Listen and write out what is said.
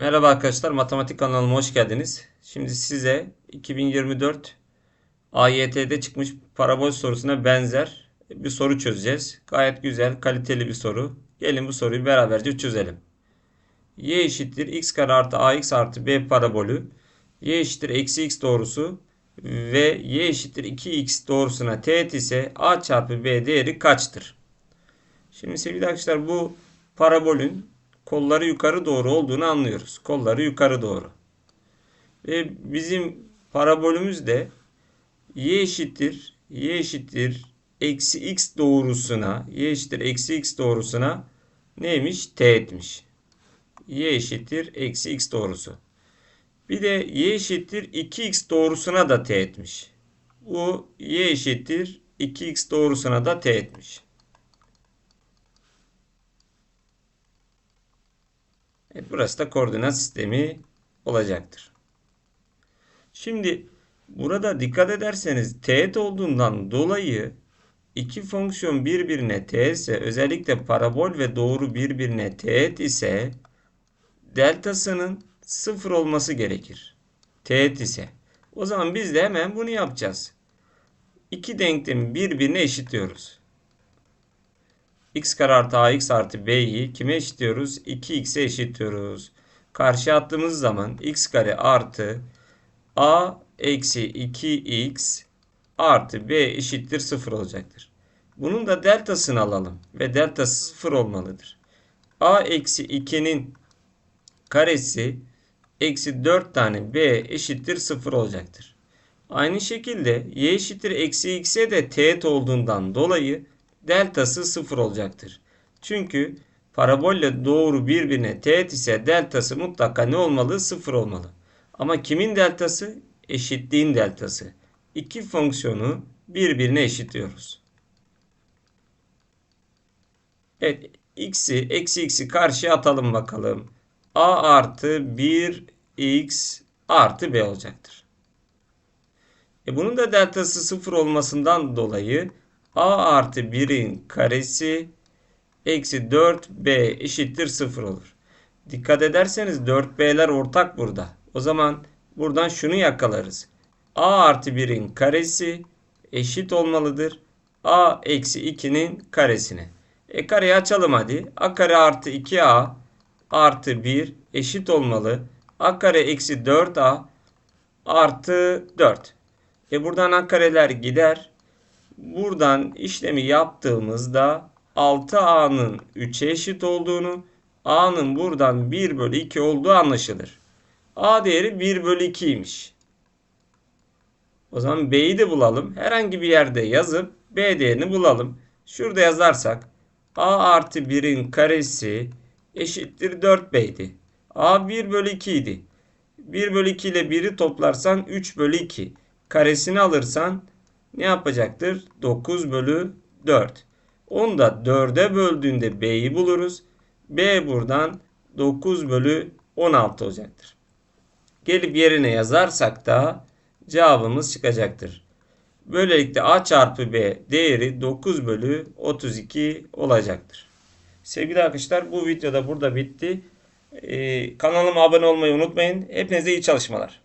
Merhaba arkadaşlar, matematik kanalıma hoş geldiniz. Şimdi size 2024 AYT'de çıkmış parabol sorusuna benzer bir soru çözeceğiz. Gayet güzel, kaliteli bir soru. Gelin bu soruyu beraberce çözelim. y eşittir x kare artı ax artı b parabolü, y eşittir eksi x doğrusu ve y eşittir 2x doğrusuna teğet ise a çarpı b değeri kaçtır? Şimdi sevgili arkadaşlar bu parabolün kolları yukarı doğru olduğunu anlıyoruz. Kolları yukarı doğru. Ve bizim parabolümüz de y eşittir y eşittir eksi x doğrusuna y eşittir eksi x doğrusuna neymiş? Teğetmiş. y eşittir eksi x doğrusu. Bir de y eşittir 2x doğrusuna da teğetmiş. Bu y eşittir 2x doğrusuna da teğetmiş. Evet, burası da koordinat sistemi olacaktır. Şimdi burada dikkat ederseniz teğet olduğundan dolayı iki fonksiyon birbirine teğet ise özellikle parabol ve doğru birbirine teğet ise deltasının sıfır olması gerekir. Teğet ise. O zaman biz de hemen bunu yapacağız. İki denklemi birbirine eşitliyoruz x kare artı ax artı b'yi kime eşitliyoruz? 2x'e eşitliyoruz. Karşı attığımız zaman x kare artı a eksi 2x artı b eşittir 0 olacaktır. Bunun da deltasını alalım ve deltası 0 olmalıdır. a eksi 2'nin karesi eksi 4 tane b eşittir 0 olacaktır. Aynı şekilde y eşittir eksi x'e de teğet olduğundan dolayı deltası 0 olacaktır. Çünkü parabolle doğru birbirine teğet ise deltası mutlaka ne olmalı? 0 olmalı. Ama kimin deltası? Eşitliğin deltası. İki fonksiyonu birbirine eşitliyoruz. Evet x'i eksi x'i karşıya atalım bakalım. a artı 1 x artı b olacaktır. E bunun da deltası 0 olmasından dolayı a artı 1'in karesi eksi 4b eşittir 0 olur. Dikkat ederseniz 4b'ler ortak burada. O zaman buradan şunu yakalarız. a artı 1'in karesi eşit olmalıdır. a eksi 2'nin karesine. E kareyi açalım hadi. a kare artı 2a artı 1 eşit olmalı. a kare eksi 4a artı 4. E buradan a kareler gider buradan işlemi yaptığımızda 6A'nın 3'e eşit olduğunu, A'nın buradan 1 bölü 2 olduğu anlaşılır. A değeri 1 bölü 2'ymiş. O zaman B'yi de bulalım. Herhangi bir yerde yazıp B değerini bulalım. Şurada yazarsak A artı 1'in karesi eşittir 4B'ydi. A 1 bölü 2 idi. 1 bölü 2 ile 1'i toplarsan 3 bölü 2. Karesini alırsan ne yapacaktır? 9 bölü 4. Onu da 4'e böldüğünde B'yi buluruz. B buradan 9 bölü 16 olacaktır. Gelip yerine yazarsak da cevabımız çıkacaktır. Böylelikle A çarpı B değeri 9 bölü 32 olacaktır. Sevgili arkadaşlar bu videoda burada bitti. Ee, kanalıma abone olmayı unutmayın. Hepinize iyi çalışmalar.